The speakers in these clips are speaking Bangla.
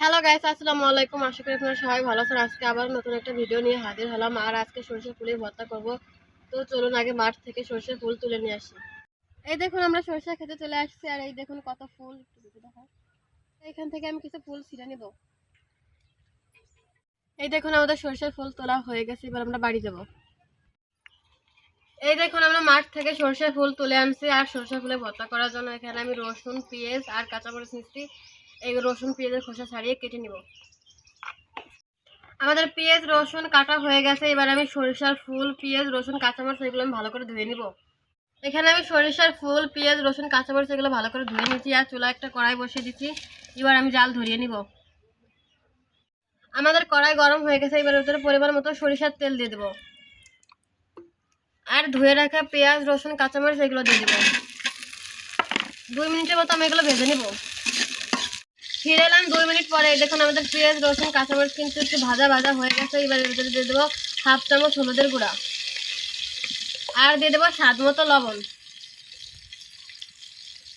হ্যালো গাইস আসসালামু আলাইকুম। আশা করি আপনারা সবাই ভালো আছেন। আজকে আবার নতুন একটা ভিডিও নিয়ে হাজির হলাম। আর আজকে সরষে ফুলের ভর্তা করব। তো চলুন আগে মাঠ থেকে সরষে ফুল তুলে নিয়ে আসি। এই দেখুন, আমরা সরষে খেতে চলে আসছি। আর এই দেখুন কত ফুল। দেখে। এখান থেকে আমি কিছু ফুল ছিঁড়ে নেব। এই দেখুন, আমাদের সরষের ফুল তোলা হয়ে গেছে। এবার আমরা বাড়ি যাব। এই দেখুন, আমরা মাঠ থেকে সরষে ফুল তুলে আনছি। আর সরষে ফুলে ভর্তা করার জন্য এখানে আমি রসুন, পেঁয়াজ আর কাঁচামরিচ নিচ্ছি। এই রসুন পেঁয়াজের খোসা ছাড়িয়ে কেটে নিব। আমাদের পেঁয়াজ, রসুন কাটা হয়ে গেছে। এবার আমি সরিষার ফুল, পেঁয়াজ, রসুন, কাঁচামরিচ এগুলো আমি ভালো করে ধুয়ে নিব। এখানে আমি সরিষার ফুল, পেঁয়াজ, রসুন, কাঁচামরিচ এগুলো ভালো করে ধুয়ে নিচ্ছি আর চুলা একটা কড়াই বসিয়ে দিচ্ছি। এবার আমি জাল ধরিয়ে নিব। আমাদের কড়াই গরম হয়ে গেছে। এবার ভিতরে পরিমাণ মতো সরিষার তেল দিয়ে দেবো। আর ধুয়ে রাখা পেঁয়াজ, রসুন, কাঁচামরিচ এগুলো দিয়ে দেবো। দুই মিনিটের মতো আমি এগুলো ভেজে নিব। ফিরে এলাম দুই মিনিট পরে। দেখুন, আমাদের পেঁয়াজ, রসুন, কাঁচামরিচ কিন্তু একটু ভাজা ভাজা হয়ে গেছে। এবার এর ভিতরে দিয়ে দেবো হাফ চামচ হলুদের গুঁড়া। আর দিয়ে দেবো স্বাদ মতো লবণ।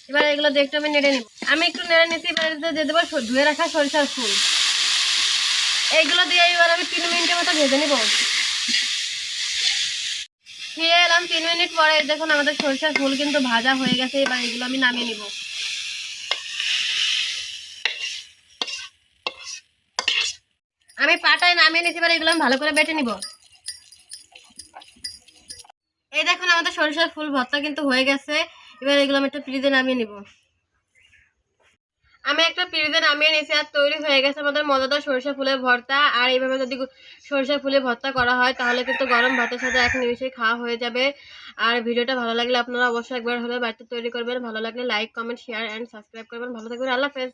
এবার এগুলো দিয়ে একটু আমি নেড়ে নিব। আমি একটু নেড়ে নিচ্ছি এবার দিয়ে দেবো ধুয়ে রাখা সরিষার ফুল। এইগুলো দিয়ে এবার আমি তিন মিনিটের মতো ভেজে নিব। ফিরে এলাম তিন মিনিট পরে। দেখুন, আমাদের সরিষার ফুল কিন্তু ভাজা হয়ে গেছে। এবার এগুলো আমি নামিয়ে নিব। আমি পাটায় নামিয়ে নিয়েছি এবার এগুলো ভালো করে বেটে নিব। এই দেখুন, আমাদের সরিষার ফুল ভর্তা কিন্তু হয়ে গেছে। এবার এগুলো আমি একটা ফ্রিজে নামিয়ে নিব। আমি একটা ফ্রিজে নামিয়ে নিয়েছি আর তৈরি হয়ে গেছে আমাদের মজাদার সরিষা ফুলের ভর্তা। আর এইভাবে যদি সরিষা ফুলের ভর্তা করা হয়, তাহলে কিন্তু গরম ভাতের সাথে এক নিমিশে খাওয়া হয়ে যাবে। আর ভিডিওটা ভালো লাগলে আপনারা অবশ্যই একবার হলে বাড়িতে তৈরি করবেন। ভালো লাগলে like comment share and subscribe করবেন। ভালো থাকবেন। আল্লাহ হাফেজ।